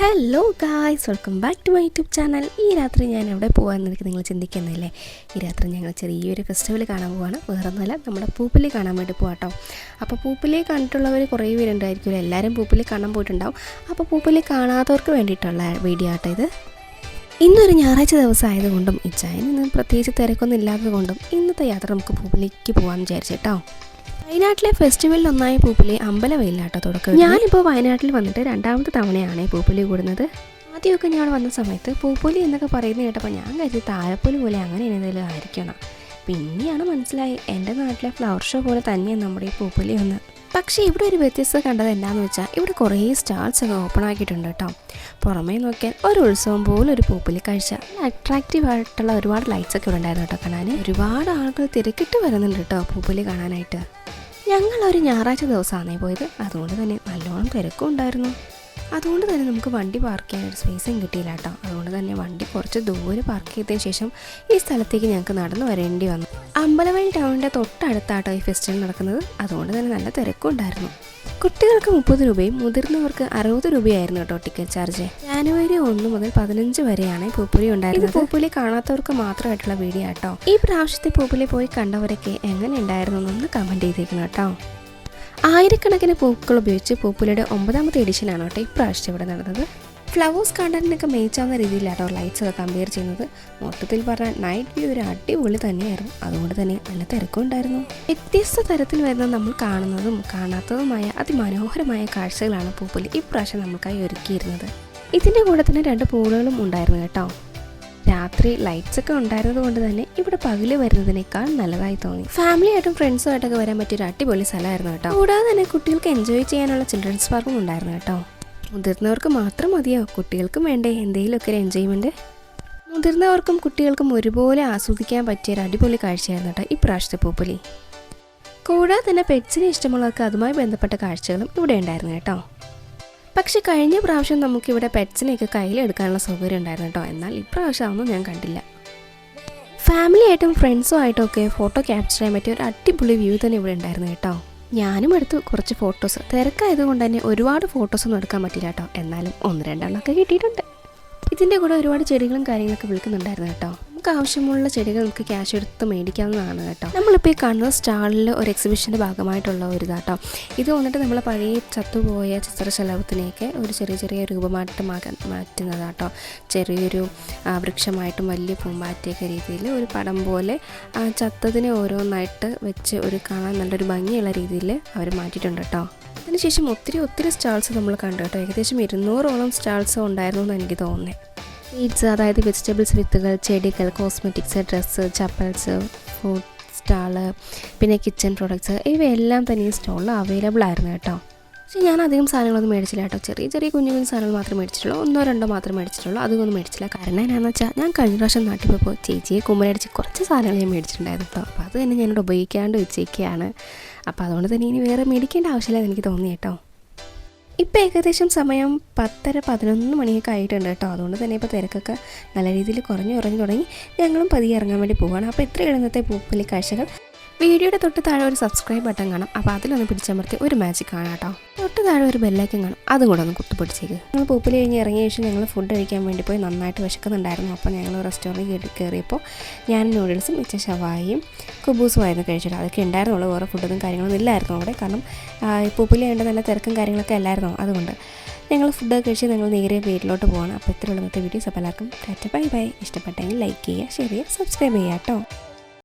Hello guys welcome back to my YouTube channel ഈ രാത്രി ഞാൻ എവിടെ പോകാമെന്നൊക്കെ നിങ്ങൾ ചിന്തിക്കുന്നില്ലേ ഈ രാത്രി ഞങ്ങൾ ചെറിയൊരു ഫെസ്റ്റിവൽ കാണാൻ പോവാണ്. വേറൊന്നുമല്ല നമ്മുടെ പൂപ്പലി കാണാൻ വേണ്ടി പോകാട്ടോ അപ്പോൾ പൂപ്പലി കണ്ടിട്ടുള്ളവർ കുറേ പേരുണ്ടായിരിക്കും എല്ലാവരും പൂപ്പലി കാണാൻ പോയിട്ടുണ്ടാവും. അപ്പോൾ പൂപ്പലി കാണാത്തവർക്ക് വേണ്ടിയിട്ടുള്ള വീഡിയോ ആട്ടോ ഇത്. ഇന്നൊരു ഞായറാഴ്ച ദിവസം ആയതുകൊണ്ടും ഇച്ചായന് പ്രത്യേകിച്ച് തിരക്കൊന്നും ഇല്ലാത്തത് കൊണ്ടും ഇന്നത്തെ യാത്ര നമുക്ക് പൂപ്പലിക്ക് പോകാമെന്ന് വിചാരിച്ചിട്ടോ വയനാട്ടിലെ ഫെസ്റ്റിവലിൽ ഒന്നായ പൂപ്പലി അമ്പലവയിലാട്ടോ തുടക്കം. ഞാനിപ്പോൾ വയനാട്ടിൽ വന്നിട്ട് രണ്ടാമത്തെ തവണയാണ് പൂപ്പലി കൂടുന്നത്. ആദ്യമൊക്കെ ഞാൻ വന്ന സമയത്ത് പൂപ്പൊലി എന്നൊക്കെ പറയുന്നത് കേട്ടപ്പോൾ ഞാൻ കരുതി താഴപ്പൊലി പോലെ അങ്ങനെ എന്തെങ്കിലും ആയിരിക്കണം. പിന്നെയാണ് മനസ്സിലായി എന്റെ നാട്ടിലെ ഫ്ലവർ ഷോ പോലെ തന്നെയാണ് നമ്മുടെ ഈ പൂപ്പൊലി ഒന്ന്. പക്ഷേ ഇവിടെ ഒരു വ്യത്യസ്തത കണ്ടത് എന്താണെന്ന് വെച്ചാൽ ഇവിടെ കുറേ സ്റ്റാൾസ് ഒക്കെ ഓപ്പൺ ആക്കിയിട്ടുണ്ട് കേട്ടോ. പുറമേ നോക്കിയാൽ ഒരു ഉത്സവം പോലെ ഒരു പൂപ്പുലി കാഴ്ച. അട്രാക്റ്റീവ് ആയിട്ടുള്ള ഒരുപാട് ലൈറ്റ്സ് ഒക്കെ ഇവിടെ ഉണ്ടായിരുന്നു കേട്ടോ കാണാൻ. ഒരുപാട് ആളുകൾ തിരക്കിട്ട് വരുന്നുണ്ട് കേട്ടോ പൂപ്പുലി കാണാനായിട്ട്. ഞങ്ങൾ ഒരു ഞായറാഴ്ച ദിവസമാണേ പോയത്. അതുകൊണ്ട് തന്നെ നല്ലോണം തിരക്കും ഉണ്ടായിരുന്നു. അതുകൊണ്ട് തന്നെ നമുക്ക് വണ്ടി പാർക്ക് ചെയ്യാൻ ഒരു സ്പേസും കിട്ടിയില്ല കേട്ടോ. അതുകൊണ്ട് തന്നെ വണ്ടി കുറച്ച് ദൂരെ പാർക്ക് ചെയ്തതിന് ശേഷം ഈ സ്ഥലത്തേക്ക് ഞങ്ങൾക്ക് നടന്നു വരേണ്ടി വന്നു. അമ്പലവഴി ടൗണിന്റെ തൊട്ടടുത്താട്ടോ ഈ ഫെസ്റ്റിവൽ നടക്കുന്നത്. അതുകൊണ്ട് തന്നെ നല്ല തിരക്കും ഉണ്ടായിരുന്നു. കുട്ടികൾക്ക് മുപ്പത് രൂപയും മുതിർന്നവർക്ക് അറുപത് രൂപയായിരുന്നു കേട്ടോ ടിക്കറ്റ് ചാർജ് ജാനുവരി ഒന്ന് മുതൽ പതിനഞ്ച് വരെയാണ് ഈ പൂപ്പുലി ഉണ്ടായിരുന്നത്. പൂപ്പുലി കാണാത്തവർക്ക് മാത്രമായിട്ടുള്ള വീഡിയോ കേട്ടോ ഈ പ്രാവശ്യത്തെ പൂപ്പുലി പോയി കണ്ടവരൊക്കെ എങ്ങനെ ഉണ്ടായിരുന്നു എന്നൊന്ന് കമന്റ് ചെയ്തേക്കണം കേട്ടോ. ആയിരക്കണക്കിന് പൂക്കൾ ഉപയോഗിച്ച് പൂപ്പുലിയുടെ ഒമ്പതാമത്തെ എഡിഷനാണ് കേട്ടോ ഇപ്രാവശ്യം ഇവിടെ നടന്നത്. ഫ്ലവേഴ്സ് കണ്ടന്റിനൊക്കെ മേച്ചാവുന്ന രീതിയിലാട്ടോ ലൈറ്റ്സ് ഒക്കെ കമ്പയർ ചെയ്യുന്നത്. മൊത്തത്തിൽ പറഞ്ഞാൽ നൈറ്റ് വ്യൂ ഒരു അടിപൊളി തന്നെയായിരുന്നു. അതുകൊണ്ട് തന്നെ നല്ല തിരക്കും ഉണ്ടായിരുന്നു. വ്യത്യസ്ത തരത്തിൽ വരുന്ന നമ്മൾ കാണുന്നതും കാണാത്തതുമായ അതിമനോഹരമായ കാഴ്ചകളാണ് പൂപ്പുലി ഇപ്രാവശ്യം നമുക്കായി ഒരുക്കിയിരുന്നത്. ഇതിന്റെ കൂടെ തന്നെ രണ്ട് പൂളുകളും ഉണ്ടായിരുന്നു കേട്ടോ. രാത്രി ലൈറ്റ്സ് ഒക്കെ ഉണ്ടായിരുന്നത് കൊണ്ട് തന്നെ ഇവിടെ പകൽ വരുന്നതിനേക്കാൾ നല്ലതായി തോന്നി. ഫാമിലി ആയിട്ടും ഫ്രണ്ട്സും ആയിട്ടൊക്കെ വരാൻ പറ്റിയ ഒരു അടിപൊളി സ്ഥലമായിരുന്നു കേട്ടോ. കൂടാതെ തന്നെ കുട്ടികൾക്ക് എൻജോയ് ചെയ്യാനുള്ള ചിൽഡ്രൻസ് പാർക്കും ഉണ്ടായിരുന്നു കേട്ടോ. മുതിർന്നവർക്ക് മാത്രം മതിയോ? കുട്ടികൾക്കും വേണ്ടേ? എന്തെങ്കിലുമൊക്കെ ഒരു എൻജോയ്മെന്റ് മുതിർന്നവർക്കും കുട്ടികൾക്കും ഒരുപോലെ ആസ്വദിക്കാൻ പറ്റിയ ഒരു അടിപൊളി കാഴ്ചയായിരുന്നു കേട്ടോ ഈ ഇപ്രാവശ്യത്തെ പൂപ്പലി. കൂടാതെ തന്നെ പെറ്റ്സിനെ ഇഷ്ടമുള്ളവർക്ക് അതുമായി ബന്ധപ്പെട്ട കാഴ്ചകളും ഇവിടെ ഉണ്ടായിരുന്നു കേട്ടോ. പക്ഷെ കഴിഞ്ഞ പ്രാവശ്യം നമുക്കിവിടെ പെറ്റ്സിനെയൊക്കെ കയ്യിലെടുക്കാനുള്ള സൗകര്യം ഉണ്ടായിരുന്നു കേട്ടോ. എന്നാൽ ഇപ്രാവശ്യം അതൊന്നും ഞാൻ കണ്ടില്ല. ഫാമിലി ആയിട്ടും ഫ്രണ്ട്സും ആയിട്ടും ഒക്കെ ഫോട്ടോ ക്യാപ്ചർ ചെയ്യാൻ പറ്റിയ ഒരു അടിപൊളി വ്യൂ തന്നെ ഇവിടെ ഉണ്ടായിരുന്നു കേട്ടോ. ഞാനും എടുത്തു കുറച്ച് ഫോട്ടോസ് തിരക്കായതുകൊണ്ട് തന്നെ ഒരുപാട് ഫോട്ടോസൊന്നും എടുക്കാൻ പറ്റില്ല കേട്ടോ. എന്നാലും ഒന്ന് രണ്ടെണ്ണമൊക്കെ കിട്ടിയിട്ടുണ്ട്. ഇതിന്റെ കൂടെ ഒരുപാട് ചെടികളും കാര്യങ്ങളൊക്കെ വിൽക്കുന്നുണ്ടായിരുന്നു കേട്ടോ. നമുക്ക് ആവശ്യമുള്ള ചെടികൾ നമുക്ക് ക്യാഷ് എടുത്ത് മേടിക്കാവുന്നതാണ് കേട്ടോ. നമ്മളിപ്പോൾ ഈ കണ്ണൂർ സ്റ്റാളിൽ ഒരു എക്സിബിഷന്റെ ഭാഗമായിട്ടുള്ള ഒരു ഇതാട്ടോ ഇത് വന്നിട്ട് നമ്മൾ പഴയ ചത്തുപോയ ചിത്രശലഭത്തിനെയൊക്കെ ഒരു ചെറിയ ചെറിയ രൂപമായിട്ട് മാറ്റുന്നതാട്ടോ ചെറിയൊരു വൃക്ഷമായിട്ടും വലിയ പൂമ്പാറ്റയൊക്കെ രീതിയിൽ ഒരു പടം പോലെ ചത്തതിനെ ഓരോന്നായിട്ട് വെച്ച് ഒരു കാണാൻ നല്ലൊരു ഭംഗിയുള്ള രീതിയിൽ അവർ മാറ്റിയിട്ടുണ്ട് കേട്ടോ അതിനുശേഷം ഒത്തിരി ഒത്തിരി സ്റ്റാൾസ് നമ്മൾ കണ്ടു കേട്ടോ ഏകദേശം ഇരുന്നൂറോളം സ്റ്റാൾസ് ഉണ്ടായിരുന്നു എന്ന് എനിക്ക് തോന്നുന്നത് സീഡ്സ് അതായത് വെജിറ്റബിൾസ് വിത്തുകൾ ചെടികൾ cosmetics dress chappals food stall പിന്നെ കിച്ചൺ പ്രൊഡക്ട്സ് ഇവയെല്ലാം തന്നെ ഈ സ്റ്റോളിൽ അവൈലബിൾ ആയിരുന്നു കേട്ടോ. പക്ഷേ ഞാൻ അധികം സാധനങ്ങളൊന്നും മേടിച്ചില്ല കേട്ടോ. ചെറിയ ചെറിയ കുഞ്ഞു കുഞ്ഞു സാധനങ്ങൾ മാത്രമേ മേടിച്ചിട്ടുള്ളൂ. ഒന്നോ രണ്ടോ മാത്രമേ മേടിച്ചിട്ടുള്ളൂ. അതൊന്നും മേടിച്ചില്ല. കാരണം എന്നാന്ന് വെച്ചാൽ ഞാൻ കഴിഞ്ഞ പ്രാവശ്യം നാട്ടിൽ പോയപ്പോൾ ചേച്ചിയെ കുമ്മനടിച്ച് കുറച്ച് സാധനങ്ങൾ ഞാൻ മേടിച്ചിട്ടുണ്ടായിരുന്നു കേട്ടോ. അപ്പോൾ അത് തന്നെ ഞാനിവിടെ ഉപയോഗിക്കാണ്ട് വെച്ചേക്കുകയാണ് അപ്പോൾ അതുകൊണ്ട് തന്നെ ഇനി വേറെ മേടിക്കേണ്ട ആവശ്യമില്ല എന്ന് എനിക്ക് തോന്നി കേട്ടോ. ഇപ്പം ഏകദേശം സമയം പത്തര പതിനൊന്ന് മണിയൊക്കെ ആയിട്ടുണ്ട് കേട്ടോ. അതുകൊണ്ട് തന്നെ ഇപ്പോൾ തിരക്കൊക്കെ നല്ല രീതിയിൽ കുറഞ്ഞു കുറഞ്ഞു തുടങ്ങി ഞങ്ങളും പതിയെ ഇറങ്ങാൻ വേണ്ടി പോവുകയാണ് അപ്പോൾ ഇത്ര ഇന്നത്തെ പൂപ്പലി കാഴ്ചകൾ. വീഡിയോയുടെ തൊട്ട് താഴെ ഒരു സബ്സ്ക്രൈബ് ബട്ടൺ കാണാം. അപ്പോൾ അതിലൊന്ന് പിടിച്ചമർത്തി ഒരു മാജിക് കാണാം കേട്ടോ. തൊട്ട് താഴെ ഒരു ബെല്ലൈക്കൻ കാണും. അതും കൂടെ ഒന്ന് കുത്തുപിടിച്ചേക്ക് ഞങ്ങൾ പൂപ്പിൽ കഴിഞ്ഞ് ഇറങ്ങിയ ശേഷം ഞങ്ങൾ ഫുഡ് കഴിക്കാൻ വേണ്ടി പോയി നന്നായിട്ട് വിശക്കുന്നുണ്ടായിരുന്നു. അപ്പോൾ ഞങ്ങൾ റെസ്റ്റോറന്റ് കയറിയപ്പോൾ ഞാൻ നൂഡിൽസും മിച്ച ഷവായും കുബൂസും ആയിരുന്നു കഴിച്ചത്. അതൊക്കെ ഉണ്ടായിരുന്നുള്ളൂ. വേറെ ഫുഡൊന്നും കാര്യങ്ങളൊന്നും ഇല്ലായിരുന്നു അവിടെ. കാരണം പൂപ്പലി ആയതുകൊണ്ട് നല്ല തിരക്കും കാര്യങ്ങളൊക്കെ അല്ലായിരുന്നു. അതുകൊണ്ട് ഞങ്ങൾ ഫുഡ് കഴിച്ച് ഞങ്ങൾ നേരെ വീട്ടിലോട്ട് പോകണം അപ്പോൾ ഇത്രയുള്ള ഇന്നത്തെ വീഡിയോസ് അപ്പോൾ എല്ലാവർക്കും ബൈ ബൈ. ഇഷ്ടപ്പെട്ടെങ്കിൽ ലൈക്ക് ചെയ്യുക ഷെയർ ചെയ്യുക സബ്സ്ക്രൈബ് ചെയ്യുക കേട്ടോ.